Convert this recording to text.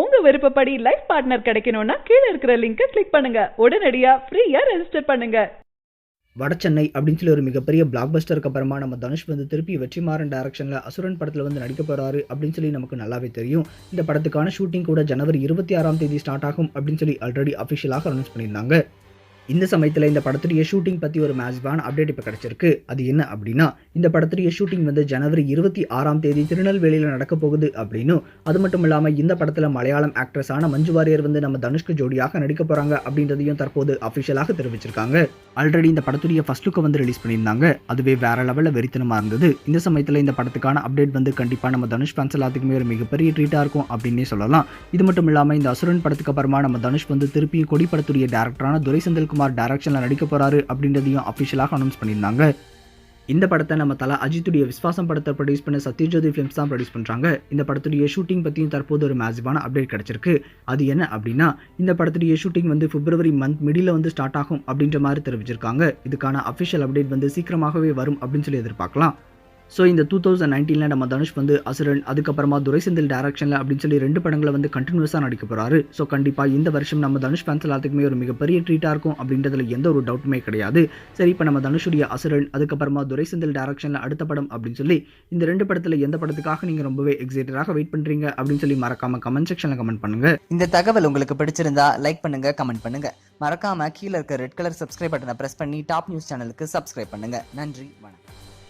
உங்க விருப்பப்படி life partner கிடைக்கணும்னா கீழே இருக்கிற லிங்கை கிளிக் பண்ணுங்க. உடனடியா ஃப்ரீயா ரெஜிஸ்டர் பண்ணுங்க. வடசென்னை அப்படின்னு சொல்லி ஒரு மிகப்பெரிய பிளாக் பஸ்டருக்கு அப்புறமா நம்ம தனுஷ் வந்து திருப்பி வெற்றிமாறன் டைரக்ஷனில் அசுரன் படத்தில் வந்து நடிக்க போகிறாரு அப்படின்னு சொல்லி நமக்கு நல்லாவே தெரியும். இந்த படத்துக்கான ஷூட்டிங் கூட ஜனவரி இருபத்தி ஆறாம் தேதி ஸ்டார்ட் ஆகும் அப்படின்னு சொல்லி ஆல்ரெடி அஃபிஷியலாக அனௌன்ஸ் பண்ணியிருந்தாங்க. இந்த சமயத்தில் இந்த படத்துடைய ஷூட்டிங் பற்றி ஒரு மேஜிவான அப்டேட் இப்போ கிடச்சிருக்கு. அது என்ன அப்படின்னா இந்த படத்துடைய ஷூட்டிங் வந்து ஜனவரி இருபத்தி ஆறாம் தேதி திருநெல்வேலியில் நடக்க போகுது அப்படின்னு. அது மட்டும் இல்லாமல் இந்த படத்தில் மலையாளம் ஆக்ட்ரஸான மஞ்சு வாரியர் வந்து நம்ம தனுஷ்க்கு ஜோடியாக நடிக்க போகிறாங்க அப்படின்றதையும் தற்போது அஃபிஷியலாக தெரிவிச்சிருக்காங்க. ஆல்ரெடி இந்த படத்துடைய ஃபர்ஸ்ட் லுக்கை வந்து ரிலீஸ் பண்ணியிருந்தாங்க. அதுவே வேற லெவலில் வெறித்தனமாக இருந்தது. இந்த சமயத்தில் இந்த படத்துக்கான அப்டேட் வந்து கண்டிப்பாக நம்ம தனுஷ் ஃபேன்ஸ் எல்லாத்துக்குமே ஒரு மிகப்பெரிய ட்ரீட்டாக இருக்கும் அப்படின்னே சொல்லலாம். இது மட்டும் இல்லாமல் இந்த அசுரன் படத்துக்கு அப்புறமா நம்ம தனுஷ் வந்து திருப்பியும் கொடி படத்துடைய டேரக்டரான துரைசந்தல் செந்தில்குமார் டேரக்ஷனில் நடிக்க போகிறாரு அப்படின்றதையும் அஃபிஷியலாக அனௌன்ஸ் பண்ணியிருந்தாங்க. இந்த படத்தை நம்ம தலா அஜித்துடைய விஸ்வாசம் படத்தை ப்ரொடியூஸ் பண்ண சத்யஜோதி ஃபிலிம்ஸ் தான் ப்ரொடியூஸ் பண்ணுறாங்க இந்த படத்துடைய ஷூட்டிங் பற்றியும் தற்போது ஒரு மேசிவான அப்டேட் கிடச்சிருக்கு. அது என்ன அப்படின்னா இந்த படத்துடைய ஷூட்டிங் வந்து பிப்ரவரி மந்த் மிடில் வந்து ஸ்டார்ட் ஆகும் அப்படின்ற மாதிரி தெரிவிச்சிருக்காங்க. இதுக்கான அஃபிஷியல் அப்டேட் வந்து சீக்கிரமாகவே வரும் அப்படின்னு சொல்லி எதிர்பார்க்கலாம். ஸோ இந்த டூ தௌசண்ட் நைன்டீனில் நம்ம தனுஷ் வந்து அசுரன் அதுக்கப்புறமா துரைசெந்தில் டேரக்ஷனில் அப்படின்னு சொல்லி ரெண்டு படங்களை வந்து கண்டினியூஸாக நடிக்க போகிறாரு ஸோ கண்டிப்பாக இந்த வருஷம் நம்ம தனுஷ் ஃபேன்ஸ் எல்லாத்துக்குமே ஒரு மிகப்பெரிய ட்ரீட்டாக இருக்கும் அப்படின்றதுல எந்த ஒரு டவுட்டுமே கிடையாது. சரி இப்போ நம்ம தனுஷுடைய அசுரன் அதுக்கப்புறமா துரைசெந்தில் டேரக்ஷனில் அடுத்த படம் அப்படின்னு சொல்லி இந்த ரெண்டு படத்தில் எந்த படத்துக்காக நீங்கள் ரொம்பவே எக்ஸைட்டடாக வெயிட் பண்ணுறீங்க அப்படின்னு சொல்லி மறக்காமல் கமெண்ட் செக்ஷனில் கமெண்ட் பண்ணுங்க. இந்த தகவல் உங்களுக்கு பிடிச்சிருந்தா லைக் பண்ணுங்கள் கமெண்ட் பண்ணுங்கள் மறக்காமல் கீழே இருக்க ரெட் கலர் சப்ஸ்கிரைப் பட்டனை ப்ரெஸ் பண்ணி டாப் நியூஸ் சேனலுக்கு சப்ஸ்கிரைப் பண்ணுங்கள் நன்றி வணக்கம்.